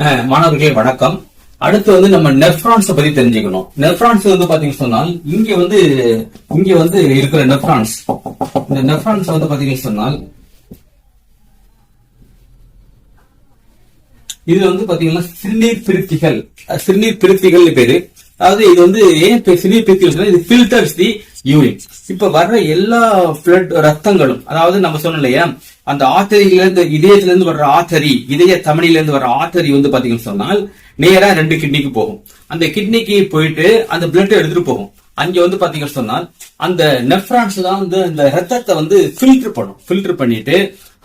மாணவர்களே வணக்கம். அடுத்து வந்து நம்ம நெஃப்ரான்ஸ் பத்தி தெரிஞ்சுக்கணும். நெஃப்ரான்ஸ் வந்து பாத்தீங்க சொன்னால் இங்க வந்து இங்க வந்து இருக்கிற நெஃப்ரான்ஸ். இந்த நெஃப்ரான்ஸ் வந்து பாத்தீங்க சொன்னால் இது வந்து பாத்தீங்கன்னா சிறுநீர் பிரித்திகள். சிறுநீர் பிரித்திகள் பேரு. அதாவது இது வந்து ஏன் இப்ப சிறுநீர் இது ஃபில்டர்ஸ் தி யூரின் இப்ப வர்ற எல்லா பிளட் ரத்தங்களும் அதாவது நம்ம சொன்னோம் இல்லையா அந்த ஆத்தரியில இருந்து இதயத்துல இருந்து வர்ற ஆத்தரி இதய தமனில இருந்து வர்ற ஆத்தரி வந்து பாத்தீங்கன்னு சொன்னால் நேரா ரெண்டு கிட்னிக்கு போகும். அந்த கிட்னிக்கு போயிட்டு அந்த பிளட் எடுத்துட்டு போகும். அங்க வந்து பாத்தீங்கன்னு சொன்னால் அந்த நெஃப்ரான்ஸ் தான் வந்து அந்த ரத்தத்தை வந்து ஃபில்டர் பண்ணும். ஃபில்டர் பண்ணிட்டு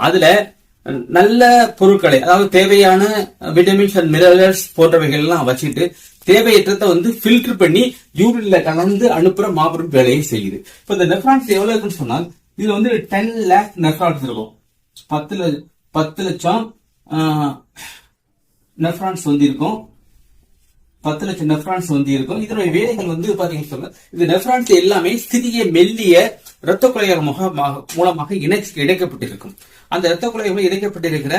அதுல நல்ல பொருட்களை அதாவது தேவையான விட்டமின்ஸ் அண்ட் மினரல்ஸ் போன்றவைகள் எல்லாம் வச்சுட்டு தேவையற்றதை வந்து ஃபில்டர் பண்ணி யூரின்ல கலந்து அனுப்புற மாபெரும் வேலையை செய்யுது. இப்ப இந்த நெஃப்ரான்ஸ் எவ்வளவு இருக்குன்னு சொன்னால் இதுல வந்து டென் லேக் நெஃப்ரான்ஸ் இருக்கும். பத்து ல- பத்து லட்சம் நெஃப்ரான்ஸ் வந்து இருக்கும். பத்து லட்சம் நெஃப்ரான்ஸ் வந்து இருக்கும். இதனுடைய வேலைகள் வந்து பாத்தீங்கன்னு சொன்னா இந்த நெஃப்ரான்ஸ் எல்லாமே சிறிய மெல்லிய இரத்த குழையர் முகமாக மூலமாக இணை இணைக்கப்பட்டிருக்கும். அந்த இரத்த குழையர் இணைக்கப்பட்டிருக்கிற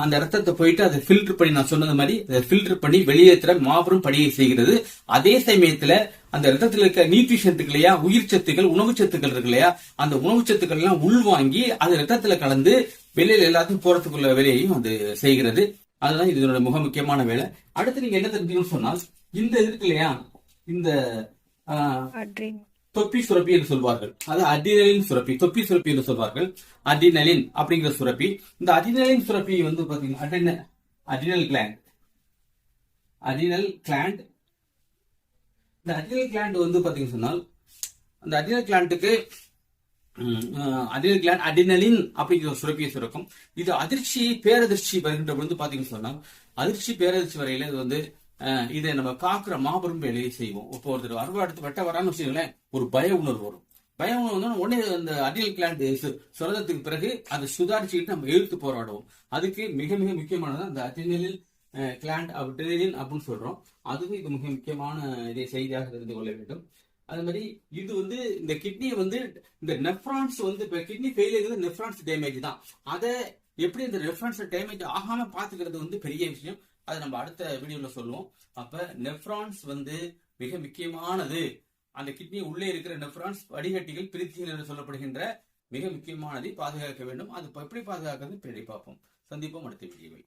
அந்த ரத்தத்தை போயிட்டு அதை ஃபில்டர் பண்ணி நான் சொன்னது மாதிரி அதை ஃபில்டர் பண்ணி வெளியேற்றுற மாபெரும் பணியை செய்கிறது. அதே சமயத்துல அந்த ரத்தத்தில் இருக்க நியூட்ரிஷன்த்துக்கு இல்லையா உயிர் சத்துக்கள் உணவு சத்துக்கள் இருக்கு இல்லையா அந்த உணவு சத்துக்கள் எல்லாம் உள்வாங்கி அது ரத்தத்துல கலந்து வெளியில எல்லாத்தையும் போறதுக்குள்ள வேலையையும் அது செய்கிறது. அதுதான் இதனோட மிக முக்கியமான வேலை. அடுத்து நீங்க என்ன தெரிஞ்சுக்கணும்னு சொன்னால் இந்த இது இருக்கு இல்லையா இந்த ஆஹ், தொப்பி சுரப்பி என்று சொல்வார்கள். அது அதிநலின் சுரப்பி தொப்பி சுரப்பி என்று சொல்வார்கள். அடினலின் அப்படிங்கிற சுரப்பி. இந்த அதிநலின் சுரப்பி வந்து பாத்தீங்கன்னா அடின அடினல் கிளாண்ட் அடினல் கிளாண்ட் இந்த அடினல் கிளாண்ட் வந்து பாத்தீங்கன்னு சொன்னால் அந்த அடினல் கிளாண்டுக்கு அடினல் கிளாண்ட் அடினலின் அப்படிங்கிற சுரப்பியை சுரக்கும். இது அதிர்ச்சி பேரதிர்ச்சி வருகின்ற பொழுது பாத்தீங்கன்னு சொன்னால் அதிர்ச்சி பேரதிர்ச்சி வரையில இது வந்து இதை நம்ம காக்குற மாபெரும் வேலையை செய்வோம். இப்போ ஒருத்தர் அறுவடை அடுத்து வெட்ட வரான்னு வச்சுக்கோங்களேன் ஒரு பய உணர்வு வரும். பய உணர்வு வந்தோடனே உடனே அந்த அடியல் கிளாண்ட் சுரதத்துக்கு பிறகு அதை சுதாரிச்சுக்கிட்டு நம்ம எழுத்து போராடுவோம். அதுக்கு மிக மிக முக்கியமானது அந்த அடினலில் கிளாண்ட் அட்ரினலின் அப்படின்னு சொல்றோம். அதுவும் இது மிக முக்கியமான இதை செய்தியாக தெரிந்து கொள்ள வேண்டும். அது மாதிரி இது வந்து இந்த கிட்னியை வந்து இந்த நெஃப்ரான்ஸ் வந்து இப்ப கிட்னி ஃபெயிலியர் நெஃப்ரான்ஸ் டேமேஜ் தான். அதை எப்படி இந்த நெஃப்ரான்ஸ் டேமேஜ் ஆகாம பாத்துக்கிறது வந்து பெரிய விஷயம். அதை நம்ம அடுத்த வீடியோல சொல்லுவோம். அப்ப நெஃப்ரான்ஸ் வந்து மிக முக்கியமானது. அந்த கிட்னி உள்ளே இருக்கிற நெஃப்ரான்ஸ் வடிகட்டிகள் பிரித்திகள் என்று சொல்லப்படுகின்ற மிக முக்கியமானதை பாதுகாக்க வேண்டும். அது எப்படி பாதுகாக்கிறது பின்னாடி பார்ப்போம். சந்திப்போம் அடுத்த வீடியோவில்.